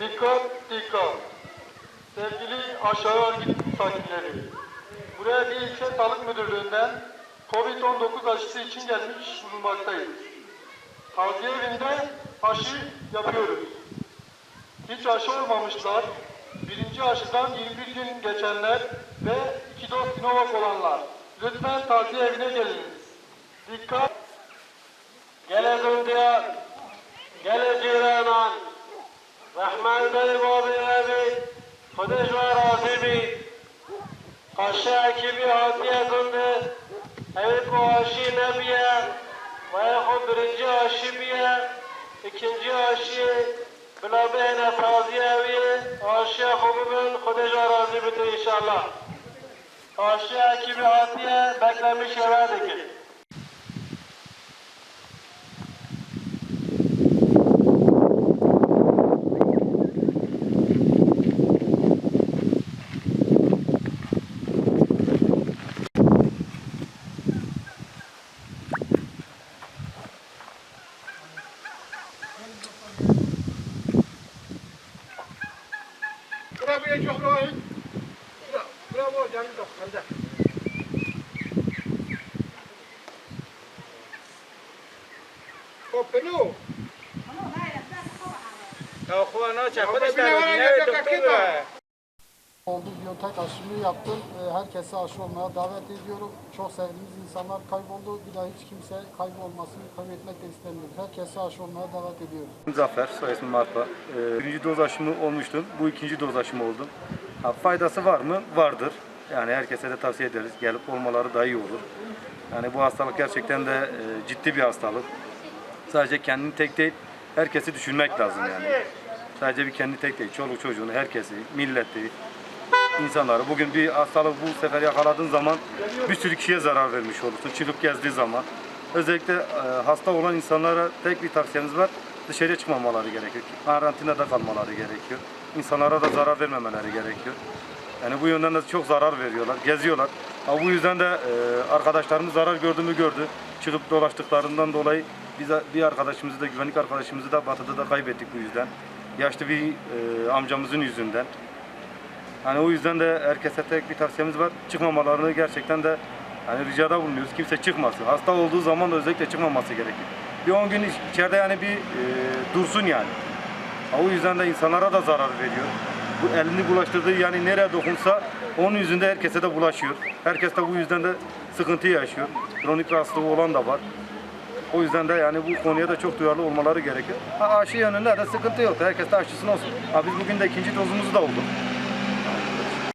Dikkat dikkat. Sevgili aşağı örgüt sakinleri. Buraya bir ilçe sağlık müdürlüğünden Covid-19 aşısı için gelmiş bulunmaktayız. Taziye evinde aşı yapıyoruz. Hiç aşı olmamışlar, birinci aşıdan 21 gün geçenler ve iki doz Sinovac olanlar. Lütfen taziye evine geliniz. Dikkat! Gele Zundiyar, gele Ciranan, رحمان بر باب نبی خودش و راضی بی قاشه اکی بی حاضی گنده اوی کو آشی نبیه. و ای خود برنجی آشی بیه اکنجی آشی بلا به نفازی اویه آشی خوب ببین خودش و راضی بتو انشاءالله. آشی کی بی حاضیه بکرمی شوه دکه بابا یه چهره خوبه. اوه، براوو جانت، خنده. خوبه نو. حالا، بیا تا خوابه نو، چه خودش داره. Oldu. Biyontek aşımı yaptım. Ee, Herkese aşı olmaya davet ediyorum. Çok sevdiğimiz insanlar kayboldu. Bir daha hiç kimse kaybolmasını, kaybetmek de istemiyoruz. Herkese aşı olmaya davet ediyoruz. Zafer, soy ismim Arpa. Ee, birinci doz aşımı olmuştum. Bu ikinci doz aşımı oldum. Ha, faydası var mı? Vardır. Yani herkese de tavsiye ederiz. Gelip olmaları daha iyi olur. Yani bu hastalık gerçekten de e, ciddi bir hastalık. Sadece kendini tek değil, herkesi düşünmek lazım yani. Sadece bir kendi tek değil, çoluk çocuğunu, herkesi, milleti, insanları. Bugün bir hastalık bu sefer yakaladığın zaman bir sürü kişiye zarar vermiş olursun. Çıkıp gezdiği zaman. Özellikle e, hasta olan insanlara tek bir tavsiyemiz var. Dışarıya çıkmamaları gerekiyor. Karantinada kalmaları gerekiyor. İnsanlara da zarar vermemeleri gerekiyor. Yani bu yönden de çok zarar veriyorlar, geziyorlar. Ha, bu yüzden de e, arkadaşlarımız zarar gördüğümü gördü. Çıkıp dolaştıklarından dolayı biz bir arkadaşımızı da güvenlik arkadaşımızı da batıda da kaybettik bu yüzden. Yaşlı bir e, amcamızın yüzünden. Hani o yüzden de herkese tek bir tavsiyemiz var. Çıkmamalarını gerçekten de hani ricada bulunuyoruz. Kimse çıkmasın. Hasta olduğu zaman da özellikle çıkmaması gerekir. Bir 10 gün iç- içeride yani bir e, dursun yani. O yüzden de insanlara da zarar veriyor. Bu elini bulaştırdığı yani nereye dokunsa onun yüzünde herkese de bulaşıyor. Herkes de bu yüzden de sıkıntı yaşıyor. Kronik rahatsızlığı olan da var. O yüzden de yani bu konuya da çok duyarlı olmaları gerekiyor. Ha, aşı yönünde de sıkıntı yok. Herkes de aşısını olsun. Ha, biz bugün de ikinci dozumuzu da olduk.